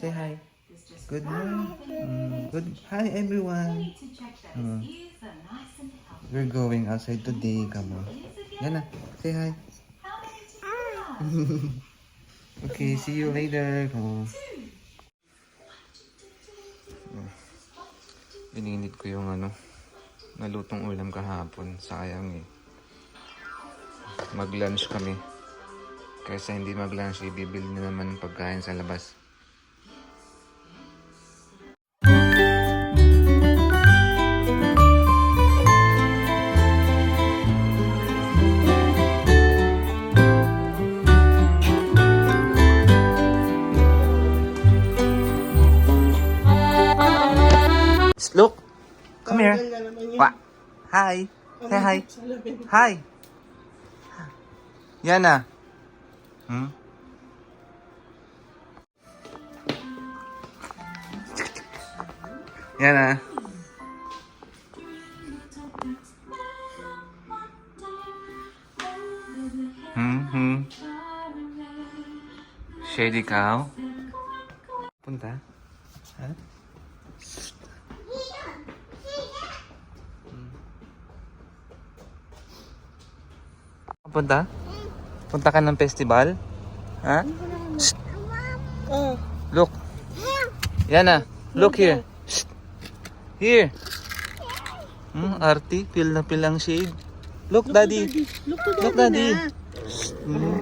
Say hi. Good morning. Mm, good. Hi, everyone. Mm. We're going outside today. Come on. Yan na. Say hi. okay, see you later. Come on. Ininit ko yung ano, nalutong ulam kahapon. Sayang eh. Mag-lunch kami. Kaysa hindi mag-lunch, ibibili na naman pagkain sa labas. Hi. Say hi. Hi. Yana. Hmm? Yana. Hmm, hmm. Shady cow. Punta. Ha? Punta? Punta ka ng festival? Ha? Shh. Look. Yana, look here. Shh. Here. Hmm, arty, feel na feel ang shade. Look, daddy. look to Look, daddy daddy. Hmm.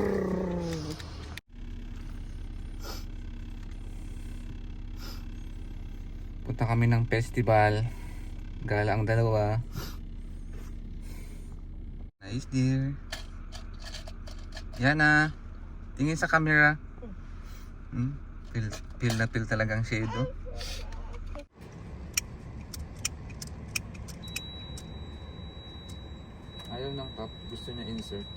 Punta kami ng festival. Gala ang dalawa. Nice dear. Yana. Tingin sa camera. Hmm? Feel, feel na feel talagang shade oh. Ayaw ng cup. Gusto niya insert.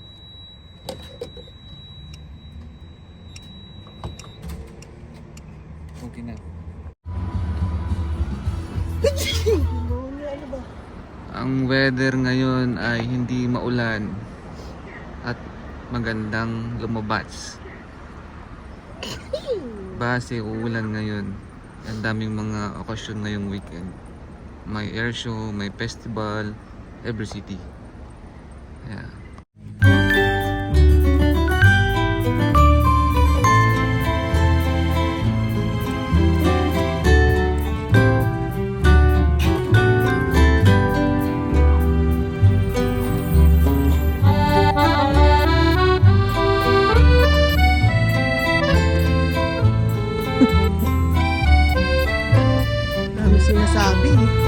Okay na. Ang weather ngayon ay hindi maulan at magandang lumabas. Base uulan ngayon. Ang daming mga okasyon ngayong weekend. May air show, may festival, every city. Yeah. Be.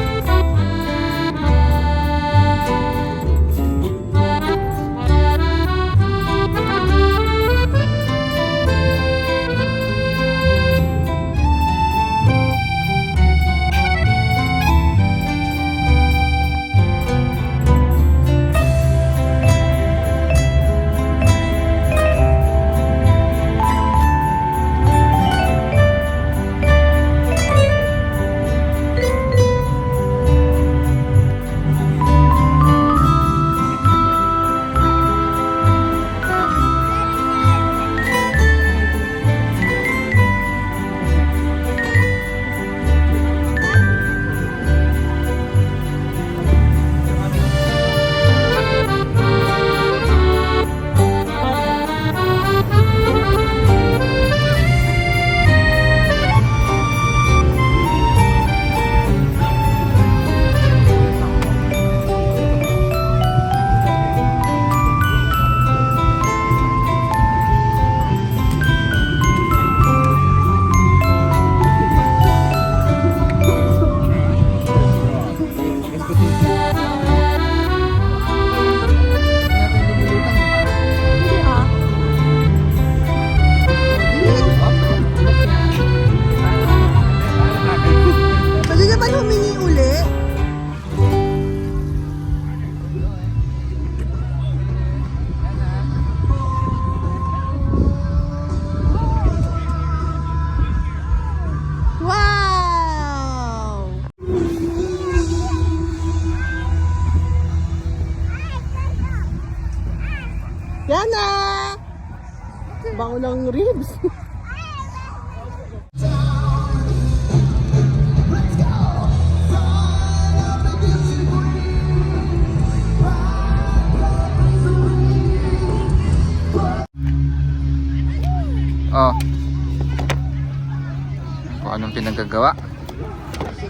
Yana! Bango ng ribs. Oh. Kung anong pinagagawa.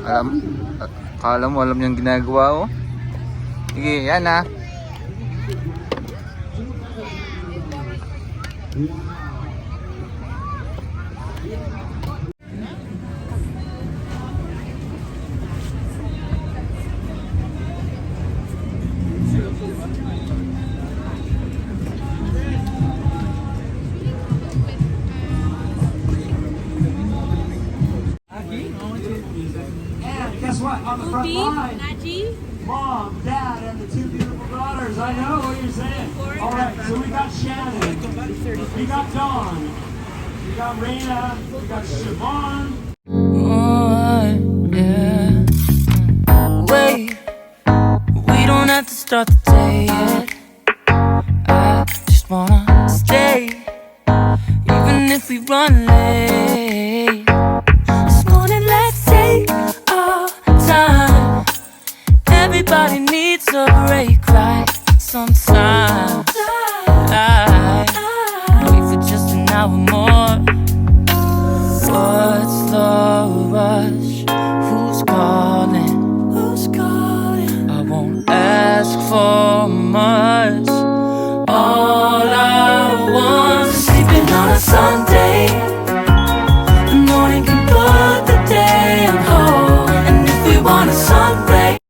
Alam, ah, kala mo alam niyang ginagawa oh. Sige, yan ah. Guess what? On the front line, mom, dad, and the two beautiful daughters. I know what you're saying. All right, so we got Shannon, we got Dawn, we got Raina, we got Siobhan, Oh, yeah. Wait, we don't have to start the day yet. I just wanna stay, even if we run late. my